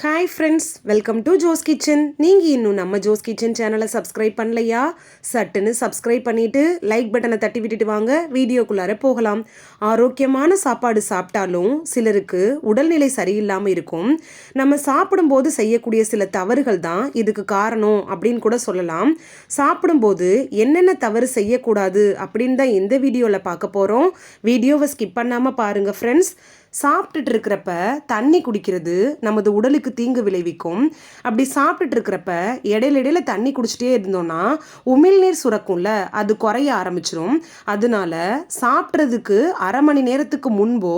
Hi friends welcome to Jo's kitchen நீங்கள் இன்னும் நம்ம ஜோஸ் கிச்சன் சேனலை சப்ஸ்கிரைப் பண்ணலையா? சட்டுன்னு சப்ஸ்கிரைப் பண்ணிவிட்டு லைக் பட்டனை தட்டி விட்டுட்டு வாங்க வீடியோக்குள்ளார போகலாம். ஆரோக்கியமான சாப்பாடு சாப்பிட்டாலும் சிலருக்கு உடல்நிலை சரியில்லாமல் இருக்கும். நம்ம சாப்பிடும்போது செய்யக்கூடிய சில தவறுகள் தான் இதுக்கு காரணம் அப்படின்னு கூட சொல்லலாம். சாப்பிடும்போது என்னென்ன தவறு செய்யக்கூடாது அப்படின்னு தான் இந்த வீடியோவில் பார்க்க போகிறோம் வீடியோவை ஸ்கிப் பண்ணாமல் பாருங்கள் ஃப்ரெண்ட்ஸ் சாப்பிட்டுட்டு இருக்கிறப்ப தண்ணி குடிக்கிறது நமது உடலுக்கு தீங்கு விளைவிக்கும். அப்படி சாப்பிட்டுட்டு இருக்கிறப்ப இடையில இடையில தண்ணி குடிச்சிட்டே இருந்தோம்னா உமிழ்நீர் சுரக்கும்ல அது குறைய ஆரம்பிச்சிரும். அதனால சாப்பிட்றதுக்கு அரை மணி நேரத்துக்கு முன்போ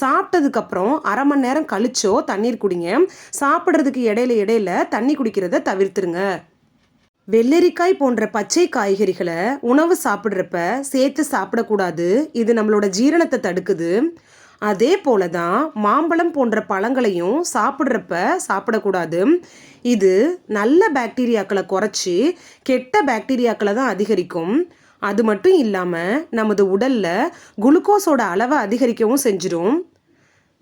சாப்பிட்டதுக்கு அப்புறம் அரை மணி நேரம் கழிச்சோ தண்ணீர் குடிங்க. சாப்பிட்றதுக்கு இடையில இடையில தண்ணி குடிக்கிறத தவிர்த்துருங்க. வெள்ளரிக்காய் போன்ற பச்சை காய்கறிகளை உணவு சாப்பிட்றப்ப சேர்த்து சாப்பிடக்கூடாது. இது நம்மளோட ஜீரணத்தை தடுக்குது. அதே போல தான் மாம்பழம் போன்ற பழங்களையும் சாப்பிட்றப்ப சாப்பிடக்கூடாது. இது நல்ல பாக்டீரியாக்களை குறைச்சி கெட்ட பாக்டீரியாக்களை தான் அதிகரிக்கும். அது மட்டும் இல்லாமல் நமது உடலில் குளுக்கோஸோட அளவை அதிகரிக்கவும் செஞ்சிடும்.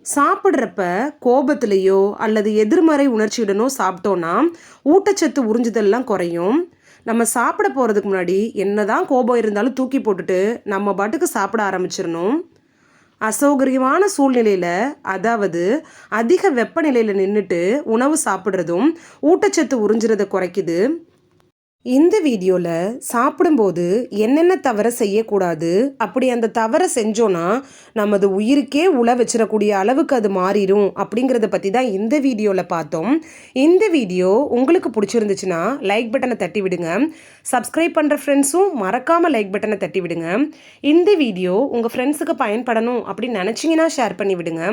சாப்பிட்றப்ப கோபத்திலேயோ அல்லது எதிர்மறை உணர்ச்சியுடனோ சாப்பிட்டோன்னா ஊட்டச்சத்து உறிஞ்சுதல்லாம் குறையும். நம்ம சாப்பிட போகிறதுக்கு முன்னாடி என்னதான் கோபம் இருந்தாலும் தூக்கி போட்டுட்டு நம்ம பாட்டுக்கு சாப்பிட ஆரம்பிச்சிடணும். அசௌகரியமான சூழ்நிலையில் அதாவது அதிக வெப்பநிலையில் நின்றுட்டு உணவு சாப்பிட்றதும் ஊட்டச்சத்து உறிஞ்சுறதை குறைக்குது. இந்த வீடியோவில் சாப்பிடும்போது என்னென்ன தவறை செய்யக்கூடாது? அப்படி அந்த தவறை செஞ்சோன்னா நமது உயிருக்கே உழ வச்சிடக்கூடிய அளவுக்கு அது மாறிடும் அப்படிங்கிறத பற்றி தான் இந்த வீடியோவில் பார்த்தோம். இந்த வீடியோ உங்களுக்கு பிடிச்சிருந்துச்சுன்னா லைக் பட்டனை தட்டி விடுங்க. சப்ஸ்கிரைப் பண்ணுற ஃப்ரெண்ட்ஸும் மறக்காமல் லைக் பட்டனை தட்டி விடுங்க. இந்த வீடியோ உங்கள் ஃப்ரெண்ட்ஸுக்கு பயன்படணும் அப்படின்னு நினச்சிங்கன்னா ஷேர் பண்ணி விடுங்க.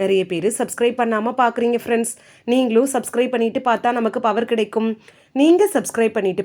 நிறைய பேர் சப்ஸ்கிரைப் பண்ணாமல் பார்க்குறீங்க ஃப்ரெண்ட்ஸ் நீங்களும் சப்ஸ்கிரைப் பண்ணிவிட்டு பார்த்தா நமக்கு பவர் கிடைக்கும். நீங்கள் சப்ஸ்கிரைப் பண்ணிவிட்டு